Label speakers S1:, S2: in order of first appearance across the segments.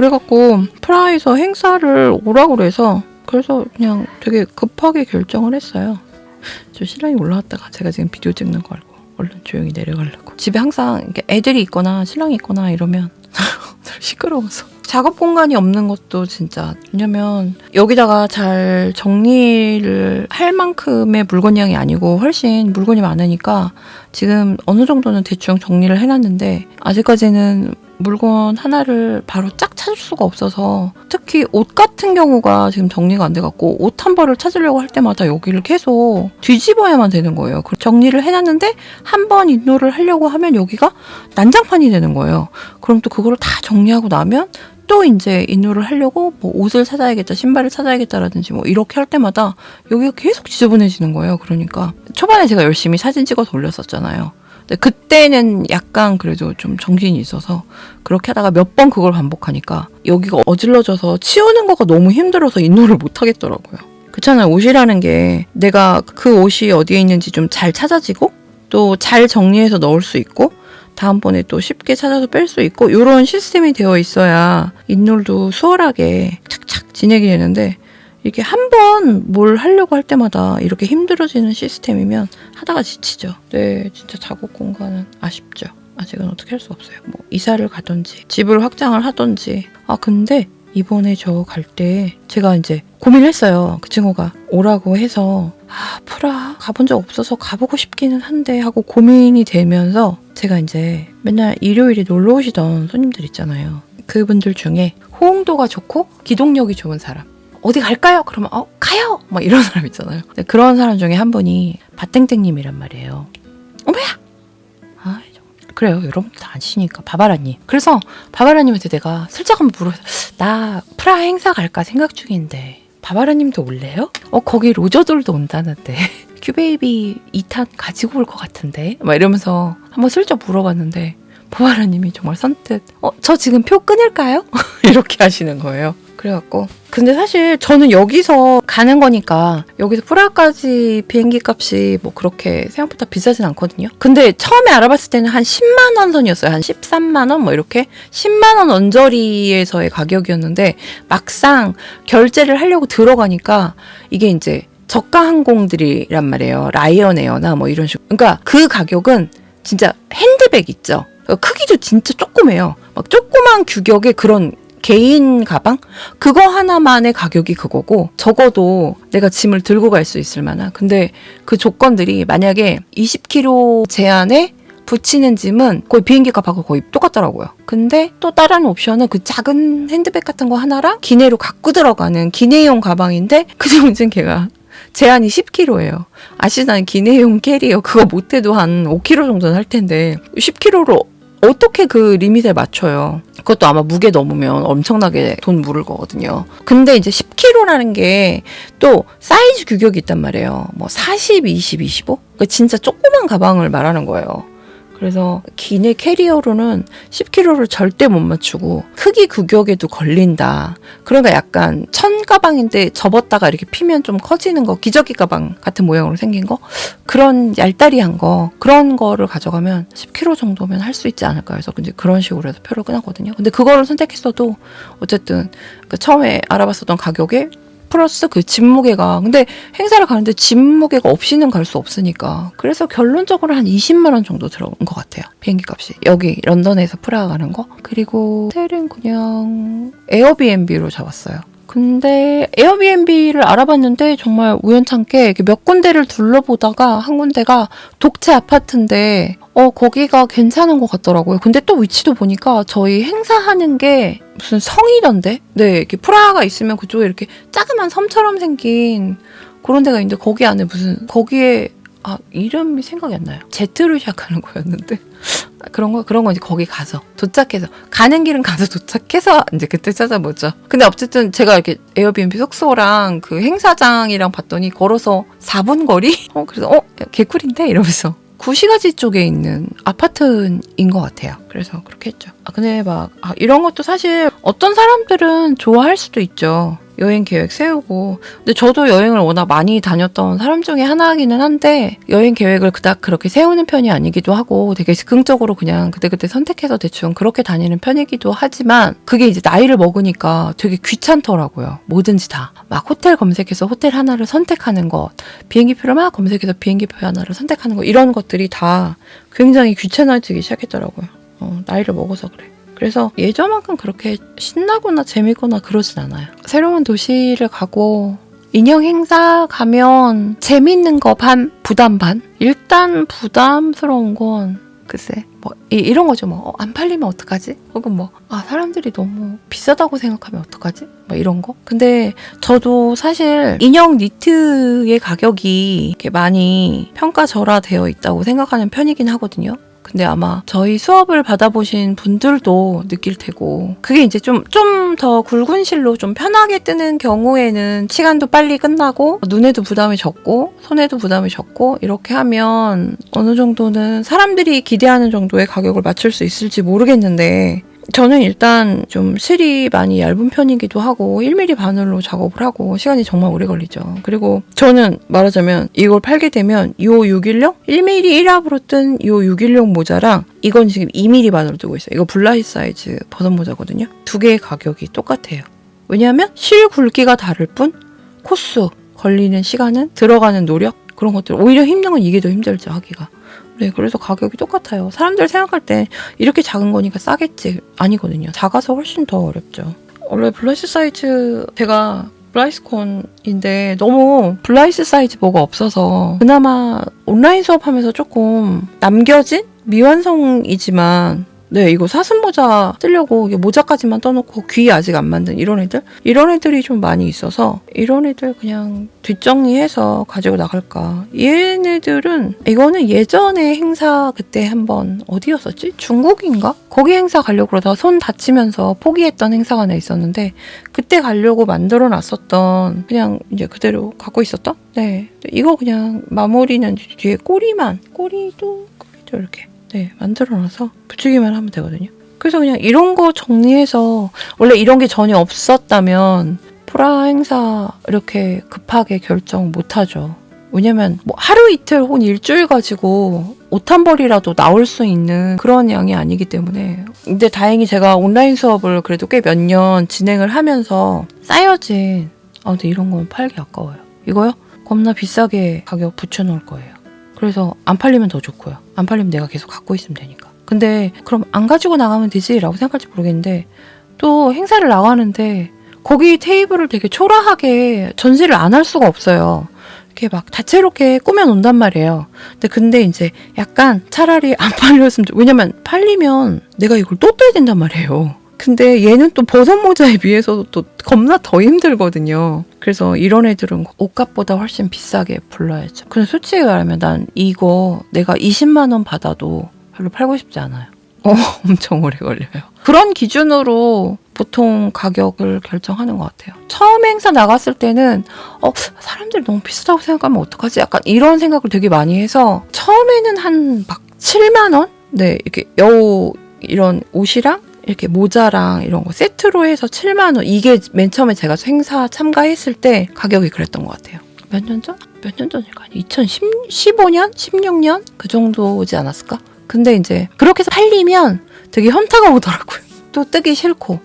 S1: 그래갖고 프라하에서 행사를 오라고 그래서 그래서 그냥 되게 급하게 결정을 했어요. 저 신랑이 올라왔다가 제가 지금 비디오 찍는 거 알고 얼른 조용히 내려가려고. 집에 항상 애들이 있거나 신랑이 있거나 이러면 시끄러워서. 작업 공간이 없는 것도 진짜 왜냐면 여기다가 잘 정리를 할 만큼의 물건량이 아니고 훨씬 물건이 많으니까 지금 어느 정도는 대충 정리를 해놨는데 아직까지는 물건 하나를 바로 쫙 찾을 수가 없어서 특히 옷 같은 경우가 지금 정리가 안 돼갖고 옷 한 벌을 찾으려고 할 때마다 여기를 계속 뒤집어야만 되는 거예요. 그 정리를 해놨는데 한 번 인노를 하려고 하면 여기가 난장판이 되는 거예요. 그럼 또 그거를 다 정리하고 나면 또 이제 인노를 하려고 뭐 옷을 찾아야겠다, 신발을 찾아야겠다라든지 뭐 이렇게 할 때마다 여기가 계속 지저분해지는 거예요. 그러니까 초반에 제가 열심히 사진 찍어서 올렸었잖아요. 근데 그때는 약간 그래도 좀 정신이 있어서 그렇게 하다가 몇 번 그걸 반복하니까 여기가 어질러져서 치우는 거가 너무 힘들어서 인노를 못 하겠더라고요. 그렇잖아요. 옷이라는 게 내가 그 옷이 어디에 있는지 좀 잘 찾아지고 또 잘 정리해서 넣을 수 있고 다음번에 또 쉽게 찾아서 뺄 수 있고 이런 시스템이 되어 있어야 인놀도 수월하게 착착 진행이 되는데 이렇게 한 번 뭘 하려고 할 때마다 이렇게 힘들어지는 시스템이면 하다가 지치죠. 네, 진짜 작업 공간은 아쉽죠. 아직은 어떻게 할 수 없어요. 뭐 이사를 가든지 집을 확장을 하든지. 아 근데 이번에 저 갈 때 제가 이제 고민을 했어요. 그 친구가 오라고 해서 아 프라 가본 적 없어서 가보고 싶기는 한데 하고 고민이 되면서 제가 이제 맨날 일요일에 놀러 오시던 손님들 있잖아요. 그분들 중에 호응도가 좋고 기동력이 좋은 사람. 어디 갈까요? 그러면 어 가요. 막 이런 사람 있잖아요. 근데 그런 사람 중에 한 분이 바땡땡님이란 말이에요. 어머야. 아 좀- 그래요. 여러분들 다 아시니까 바바라님. 그래서 바바라님한테 내가 슬쩍 한번 물어. 나 프라 행사 갈까 생각 중인데 바바라님도 올래요? 어 거기 로저들도 온다는데 큐베이비 2탄 가지고 올 것 같은데 막 이러면서 한번 슬쩍 물어봤는데 바바라님이 정말 선뜻 어 저 지금 표 끊을까요? 이렇게 하시는 거예요. 그래갖고 근데 사실 저는 여기서 가는 거니까 여기서 프라하까지 비행기 값이 뭐 그렇게 생각보다 비싸진 않거든요. 근데 처음에 알아봤을 때는 한 10만 원 선이었어요. 한 13만 원 뭐 이렇게 10만 원 언저리에서의 가격이었는데 막상 결제를 하려고 들어가니까 이게 이제 저가 항공들이란 말이에요. 라이언에어나 뭐 이런 식으로. 그러니까 그 가격은 진짜 핸드백 있죠. 크기도 진짜 조그매요. 막 조그만 규격의 그런 개인 가방? 그거 하나만의 가격이 그거고, 적어도 내가 짐을 들고 갈 수 있을 만한. 근데 그 조건들이 만약에 20kg 제한에 붙이는 짐은 거의 비행기 값하고 거의 똑같더라고요. 근데 또 다른 옵션은 그 작은 핸드백 같은 거 하나랑 기내로 갖고 들어가는 기내용 가방인데 근데 문제는 걔가 제한이 10kg예요. 아시나요? 기내용 캐리어 그거 못해도 한 5kg 정도는 할 텐데 10kg로 어떻게 그 리밋에 맞춰요? 그것도 아마 무게 넘으면 엄청나게 돈 물을 거거든요. 근데 이제 10kg라는 게 또 사이즈 규격이 있단 말이에요. 뭐 40, 20, 25? 그러니까 진짜 조그만 가방을 말하는 거예요. 그래서 기내 캐리어로는 10kg를 절대 못 맞추고 크기 규격에도 걸린다. 그러니까 약간 천 가방인데 접었다가 이렇게 피면 좀 커지는 거 기저귀 가방 같은 모양으로 생긴 거 그런 얄다리한 거 그런 거를 가져가면 10kg 정도면 할 수 있지 않을까 해서 이제 그런 식으로 해서 표를 끊었거든요. 근데 그거를 선택했어도 어쨌든 그 처음에 알아봤었던 가격에 플러스 그 짐무게가. 근데 행사를 가는데 짐무게가 없이는 갈 수 없으니까. 그래서 결론적으로 한 20만 원 정도 들어온 것 같아요. 비행기 값이. 여기 런던에서 프라하 가는 거. 그리고 호텔은 그냥 에어비앤비로 잡았어요 근데 에어비앤비를 알아봤는데 정말 우연찮게 몇 군데를 둘러보다가 한 군데가 독채 아파트인데 어 거기가 괜찮은 것 같더라고요. 근데 또 위치도 보니까 저희 행사하는 게 무슨 성이던데? 네, 이렇게 프라하가 있으면 그쪽에 이렇게 자그만 섬처럼 생긴 그런 데가 있는데 거기 안에 무슨 거기에 아 이름이 생각이 안 나요. 제트로 시작하는 거였는데 아, 그런 거 그런 거 이제 거기 가서 도착해서 가는 길은 가서 도착해서 이제 그때 찾아보죠. 근데 어쨌든 제가 이렇게 에어비앤비 숙소랑 그 행사장이랑 봤더니 걸어서 4분 거리? 어 그래서 어 개꿀인데 이러면서 구시가지 쪽에 있는 아파트인 것 같아요. 그래서 그렇게 했죠. 아 근데 막 아, 이런 것도 사실 어떤 사람들은 좋아할 수도 있죠. 여행 계획 세우고 근데 저도 여행을 워낙 많이 다녔던 사람 중에 하나이기는 한데 여행 계획을 그닥 그렇게 세우는 편이 아니기도 하고 되게 즉흥적으로 그냥 그때그때 선택해서 대충 그렇게 다니는 편이기도 하지만 그게 이제 나이를 먹으니까 되게 귀찮더라고요. 뭐든지 다. 막 호텔 검색해서 호텔 하나를 선택하는 것, 비행기표를 막 검색해서 비행기표 하나를 선택하는 것 이런 것들이 다 굉장히 귀찮아지기 시작했더라고요. 어, 나이를 먹어서 그래. 그래서 예전만큼 그렇게 신나거나 재밌거나 그러진 않아요. 새로운 도시를 가고 인형 행사 가면 재밌는 거 반, 부담 반? 일단 부담스러운 건 글쎄 뭐 이, 런 거죠 뭐안 팔리면 어떡하지? 혹은 뭐 아 사람들이 너무 비싸다고 생각하면 어떡하지? 뭐 이런 거. 근데 저도 사실 인형 니트의 가격이 이렇게 많이 평가절하되어 있다고 생각하는 편이긴 하거든요. 근데 아마 저희 수업을 받아보신 분들도 느낄 테고 그게 이제 좀 좀 더 굵은 실로 좀 편하게 뜨는 경우에는 시간도 빨리 끝나고 눈에도 부담이 적고 손에도 부담이 적고 이렇게 하면 어느 정도는 사람들이 기대하는 정도의 가격을 맞출 수 있을지 모르겠는데 저는 일단 좀 실이 많이 얇은 편이기도 하고 1mm 바늘로 작업을 하고 시간이 정말 오래 걸리죠. 그리고 저는 말하자면 이걸 팔게 되면 요 616? 1mm 1합으로 뜬 요 616 모자랑 이건 지금 2mm 바늘로 뜨고 있어요. 이거 블라이 사이즈 버섯 모자거든요. 두 개의 가격이 똑같아요. 왜냐하면 실 굵기가 다를 뿐 코스 걸리는 시간은 들어가는 노력 그런 것들 오히려 힘든 건 이게 더 힘들죠 하기가. 네, 그래서 가격이 똑같아요. 사람들 생각할 때 이렇게 작은 거니까 싸겠지. 아니거든요. 작아서 훨씬 더 어렵죠. 원래 블라이스 사이즈 제가 블라이스콘인데 너무 블라이스 사이즈 뭐가 없어서 그나마 온라인 수업하면서 조금 남겨진 미완성이지만 네, 이거 사슴 모자 뜨려고 이게 모자까지만 떠놓고 귀 아직 안 만든 이런 애들? 이런 애들이 좀 많이 있어서 이런 애들 그냥 뒷정리해서 가지고 나갈까. 얘네들은 이거는 예전에 행사 그때 한번 어디였었지? 중국인가? 거기 행사 가려고 그러다가 손 다치면서 포기했던 행사가 하나 있었는데 그때 가려고 만들어 놨었던 그냥 이제 그대로 갖고 있었던? 네. 이거 그냥 마무리는 뒤에 꼬리만 꼬리도 꼬리도 이렇게 네, 만들어놔서 붙이기만 하면 되거든요. 그래서 그냥 이런 거 정리해서 원래 이런 게 전혀 없었다면 프라 행사 이렇게 급하게 결정 못 하죠. 왜냐면 뭐 하루 이틀 혹은 일주일 가지고 옷 한 벌이라도 나올 수 있는 그런 양이 아니기 때문에 근데 다행히 제가 온라인 수업을 그래도 꽤 몇 년 진행을 하면서 쌓여진 아 근데 이런 건 팔기 아까워요. 이거요? 겁나 비싸게 가격 붙여놓을 거예요. 그래서 안 팔리면 더 좋고요. 안 팔리면 내가 계속 갖고 있으면 되니까. 근데 그럼 안 가지고 나가면 되지라고 생각할지 모르겠는데 또 행사를 나가는데 거기 테이블을 되게 초라하게 전시를 안 할 수가 없어요. 이렇게 막 다채롭게 꾸며 놓는단 말이에요. 근데 근데 이제 약간 차라리 안 팔렸으면 좋 왜냐면 팔리면 내가 이걸 또 떠야 된단 말이에요. 근데 얘는 또 버섯 모자에 비해서도 또 겁나 더 힘들거든요. 그래서 이런 애들은 옷값보다 훨씬 비싸게 불러야죠. 근데 솔직히 말하면 난 이거 내가 20만 원 받아도 별로 팔고 싶지 않아요. 어, 엄청 오래 걸려요. 그런 기준으로 보통 가격을 결정하는 것 같아요. 처음 행사 나갔을 때는 어 사람들이 너무 비싸다고 생각하면 어떡하지? 약간 이런 생각을 되게 많이 해서 처음에는 한 막 7만 원? 네 이렇게 여우 이런 옷이랑 이렇게 모자랑 이런 거 세트로 해서 7만 원. 이게 맨 처음에 제가 행사 참가했을 때 가격이 그랬던 것 같아요. 몇 년 전? 몇 년 전일까? 2015년? 16년? 그 정도지 않았을까? 근데 이제 그렇게 해서 팔리면 되게 현타가 오더라고요. 또 뜨기 싫고.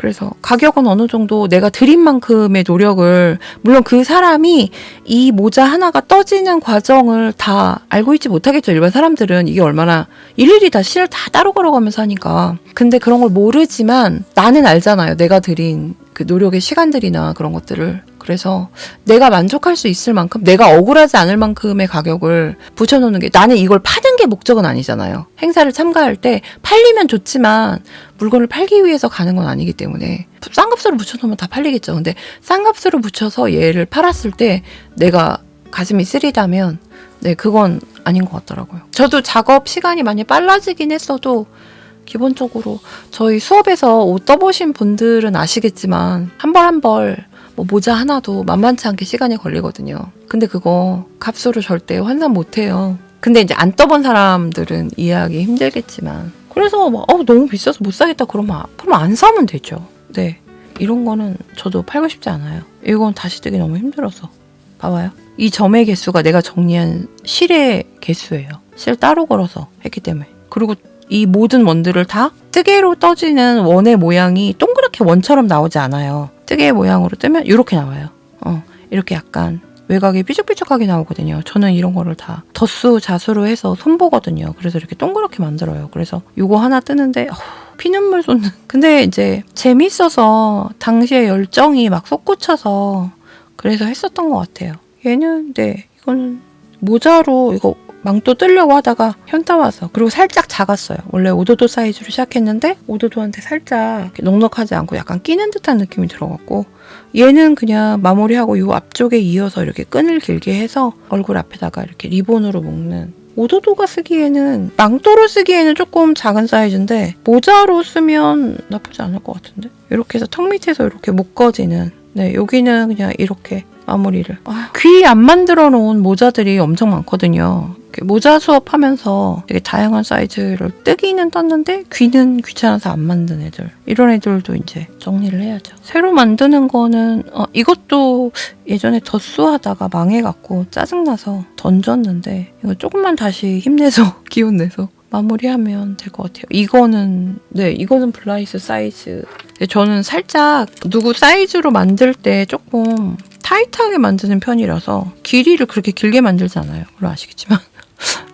S1: 그래서 가격은 어느 정도 내가 드린 만큼의 노력을 물론 그 사람이 이 모자 하나가 떠지는 과정을 다 알고 있지 못하겠죠. 일반 사람들은 이게 얼마나 일일이 다실다 따로 걸어가면서 하니까. 근데 그런 걸 모르지만 나는 알잖아요. 내가 드린 그 노력의 시간들이나 그런 것들을 그래서 내가 만족할 수 있을 만큼 내가 억울하지 않을 만큼의 가격을 붙여놓는 게 나는 이걸 파는 게 목적은 아니잖아요. 행사를 참가할 때 팔리면 좋지만 물건을 팔기 위해서 가는 건 아니기 때문에 싼 값으로 붙여놓으면 다 팔리겠죠. 근데 싼 값으로 붙여서 얘를 팔았을 때 내가 가슴이 쓰리다면 네 그건 아닌 것 같더라고요. 저도 작업 시간이 많이 빨라지긴 했어도 기본적으로 저희 수업에서 옷 떠보신 분들은 아시겠지만 한 벌 한벌 뭐 모자 하나도 만만치 않게 시간이 걸리거든요. 근데 그거 값으로 절대 환산 못 해요. 근데 이제 안 떠본 사람들은 이해하기 힘들겠지만 그래서 막 어, 너무 비싸서 못 사겠다 그러면 그럼 안 사면 되죠. 네. 이런 거는 저도 팔고 싶지 않아요. 이건 다시 뜨기 너무 힘들어서. 봐봐요. 이 점의 개수가 내가 정리한 실의 개수예요. 실 따로 걸어서 했기 때문에. 그리고 이 모든 원들을 다 뜨개로 떠지는 원의 모양이 동그랗게 원처럼 나오지 않아요. 뜨개 모양으로 뜨면 이렇게 나와요. 어, 이렇게 약간 외곽이 삐죽삐죽하게 나오거든요. 저는 이런 거를 다 덧수 자수로 해서 손보거든요. 그래서 이렇게 동그랗게 만들어요. 그래서 이거 하나 뜨는데 어후, 피눈물 쏟는. 근데 이제 재밌어서 당시에 열정이 막 솟구쳐서 그래서 했었던 것 같아요. 얘는 네 이거는 모자로 이거 망토 뜨려고 하다가 현타 와서 그리고 살짝 작았어요. 원래 오도도 사이즈로 시작했는데 오도도한테 살짝 넉넉하지 않고 약간 끼는 듯한 느낌이 들어갔고 얘는 그냥 마무리하고 이 앞쪽에 이어서 이렇게 끈을 길게 해서 얼굴 앞에다가 이렇게 리본으로 묶는. 오도도가 쓰기에는 망토로 쓰기에는 조금 작은 사이즈인데 모자로 쓰면 나쁘지 않을 것 같은데? 이렇게 해서 턱 밑에서 이렇게 묶어지는. 네 여기는 그냥 이렇게 마무리를. 아, 귀 안 만들어 놓은 모자들이 엄청 많거든요 모자 수업하면서 되게 다양한 사이즈를 뜨기는 떴는데 귀는 귀찮아서 안 만든 애들 이런 애들도 이제 정리를 해야죠 새로 만드는 거는 어, 이것도 예전에 덧수하다가 망해갖고 짜증나서 던졌는데 이거 조금만 다시 힘내서 기운 내서 마무리하면 될 것 같아요. 이거는 네 이거는 블라이스 사이즈. 저는 살짝 누구 사이즈로 만들 때 조금 타이트하게 만드는 편이라서 길이를 그렇게 길게 만들지 않아요. 물론 아시겠지만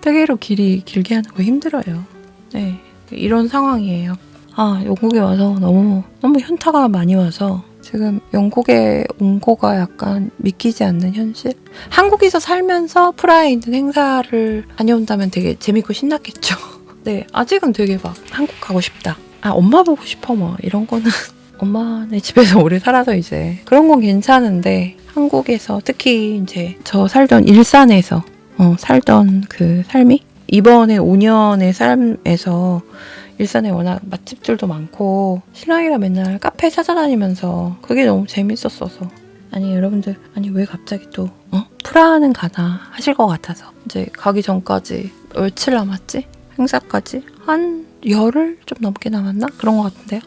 S1: 되게로 길이 길게 하는 거 힘들어요. 네 이런 상황이에요. 아 영국에 와서 너무 너무 현타가 많이 와서 지금 영국에 온 거가 약간 믿기지 않는 현실? 한국에서 살면서 프라하에 있는 행사를 다녀온다면 되게 재밌고 신났겠죠. 네, 아직은 되게 막 한국 가고 싶다. 아, 엄마 보고 싶어 뭐 이런 거는 엄마네 집에서 오래 살아서 이제 그런 건 괜찮은데 한국에서 특히 이제 저 살던 일산에서 어, 살던 그 삶이 이번에 5년의 삶에서 일산에 워낙 맛집들도 많고 신랑이랑 맨날 카페 찾아다니면서 그게 너무 재밌었어서 아니 여러분들 아니 왜 갑자기 또 어? 프라하는 가나 하실 것 같아서 이제 가기 전까지 며칠 남았지? 행사까지 한 열흘 좀 넘게 남았나? 그런 것 같은데요